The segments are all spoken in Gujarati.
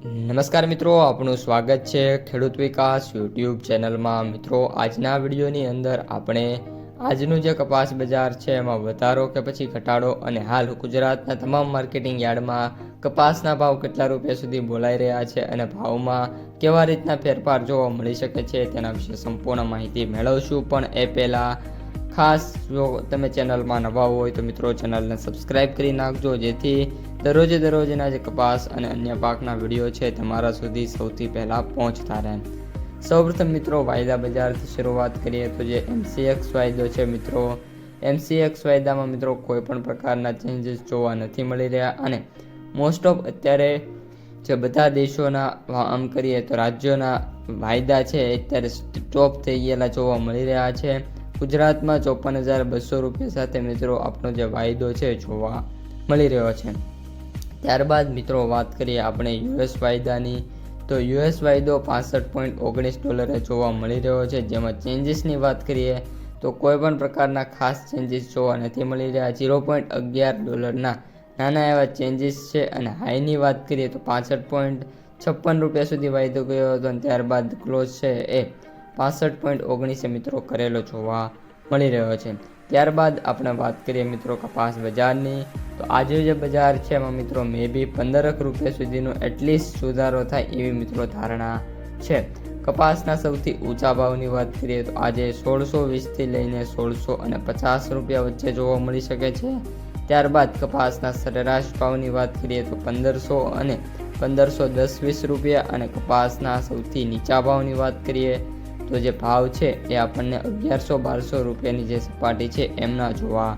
નમસ્કાર મિત્રો, આપનું સ્વાગત છે ખેડૂત વિકાસ યુટ્યુબ ચેનલમાં. મિત્રો, આજના વિડીયોની અંદર આપણે આજનું જે કપાસ બજાર છે, એમાં વધારો કે પછી ઘટાડો અને હાલ ગુજરાતના તમામ માર્કેટિંગ યાર્ડમાં કપાસના ભાવ કેટલા રૂપિયા સુધી બોલાઈ રહ્યા છે અને ભાવમાં કેવા રીતના ફેરફાર જોવા મળી શકે છે તેના વિશે સંપૂર્ણ માહિતી મેળવશું. પણ એ પહેલાં ખાસ જો તમે ચેનલમાં નવા હોય તો મિત્રો ચેનલને સબસ્ક્રાઇબ કરી નાખજો, જેથી દરરોજે દરરોજના જે કપાસ અને અન્ય પાકના વીડિયો છે તમારા સુધી સૌથી પહેલાં પહોંચતા રહે. સૌપ્રથમ મિત્રો વાયદા બજારથી શરૂઆત કરીએ તો જે એમસીએક્સ વાયદો છે મિત્રો. એમસીએક્સ વાયદામાં મિત્રો કોઈ પણ પ્રકારના ચેન્જીસ જોવા નથી મળી રહ્યા અને મોસ્ટ ઓફ અત્યારે જે બધા દેશોના આમ કરીએ તો રાજ્યોના વાયદા છે અત્યારે ટોપ થઈ ગયેલા જોવા મળી રહ્યા છે. ગુજરાતમાં ચોપન હજાર બસો રૂપિયા સાથે મિત્રો આપણો જે વાયદો છે જોવા મળી રહ્યો છે. ત્યારબાદ મિત્રો વાત કરીએ આપણે યુએસ વાયદાની. તો યુએસ વાયદો પાસઠ પોઈન્ટ ઓગણીસ ડોલરે જોવા મળી રહ્યો છે. જેમાં ચેન્જીસની વાત કરીએ તો કોઈ પણ પ્રકારના ખાસ ચેન્જીસ જોવા નથી મળી રહ્યા. ઝીરો પોઈન્ટ અગિયાર ડોલરના નાના એવા ચેન્જીસ છે અને હાઈની વાત કરીએ તો પાસઠ પોઈન્ટ છપ્પન રૂપિયા સુધી વાયદો ગયો હતો અને ત્યારબાદ ક્લોઝ છે એ પાસઠ પોઈન્ટ ઓગણીસે મિત્રો કરેલો જોવા મળી રહ્યો છે. ત્યારબાદ આપણે વાત કરીએ મિત્રો કપાસ બજારની. તો આજે જે બજાર છે એમાં મિત્રો મે બી પંદરક રૂપિયા સુધીનો એટલીસ્ટ સુધારો થાય એવી મિત્રો ધારણા છે. કપાસના સૌથી ઊંચા ભાવની વાત કરીએ તો આજે સોળસો વીસથી લઈને સોળસો અને પચાસ રૂપિયા વચ્ચે જોવા મળી શકે છે. ત્યારબાદ કપાસના સરેરાશ ભાવની વાત કરીએ તો પંદરસો અને પંદરસો દસ વીસ રૂપિયા અને કપાસના સૌથી નીચા ભાવની વાત કરીએ તો જે ભાવ છે એ આપણને અગિયારસો, બારસો રૂપિયાની જે સપાટી છે એમના જોવા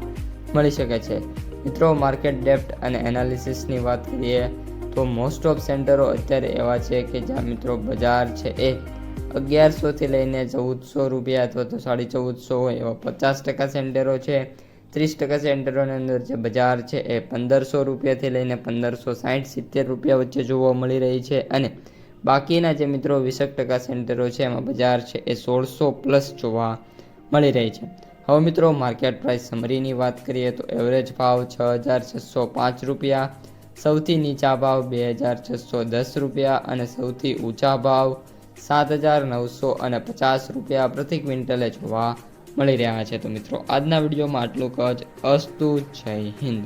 મળી શકે છે. મિત્રો માર્કેટ ડેપ્ટ અને એનાલિસિસની વાત કરીએ તો મોસ્ટ ઓફ સેન્ટરો અત્યારે એવા છે કે જ્યાં મિત્રો બજાર છે એ અગિયારસોથી લઈને ચૌદસો રૂપિયા અથવા તો સાડી ચૌદસો હોય એવા પચાસ ટકા સેન્ટરો છે. ત્રીસ ટકા સેન્ટરોની અંદર જે બજાર છે એ પંદરસો રૂપિયાથી લઈને પંદરસો સાઠ સિત્તેર રૂપિયા વચ્ચે જોવા મળી રહી છે અને બાકીના જે મિત્રો વીસેક ટકા સેન્ટરો છે, એમાં બજાર છે એ સોળસો પ્લસ જોવા મળી રહી છે. હવે મિત્રો માર્કેટ પ્રાઇસ સમરીની વાત કરીએ તો એવરેજ ભાવ છ હજાર છસો પાંચ રૂપિયા, સૌથી નીચા ભાવ બે હજાર છસો દસ રૂપિયા અને સૌથી ઊંચા ભાવ સાત હજાર નવસો અને પચાસ રૂપિયા પ્રતિ ક્વિન્ટલે જોવા મળી રહ્યા છે. તો મિત્રો, આજના વિડીયોમાં આટલું કચ્છ અસ્તુ, જય હિન્દ.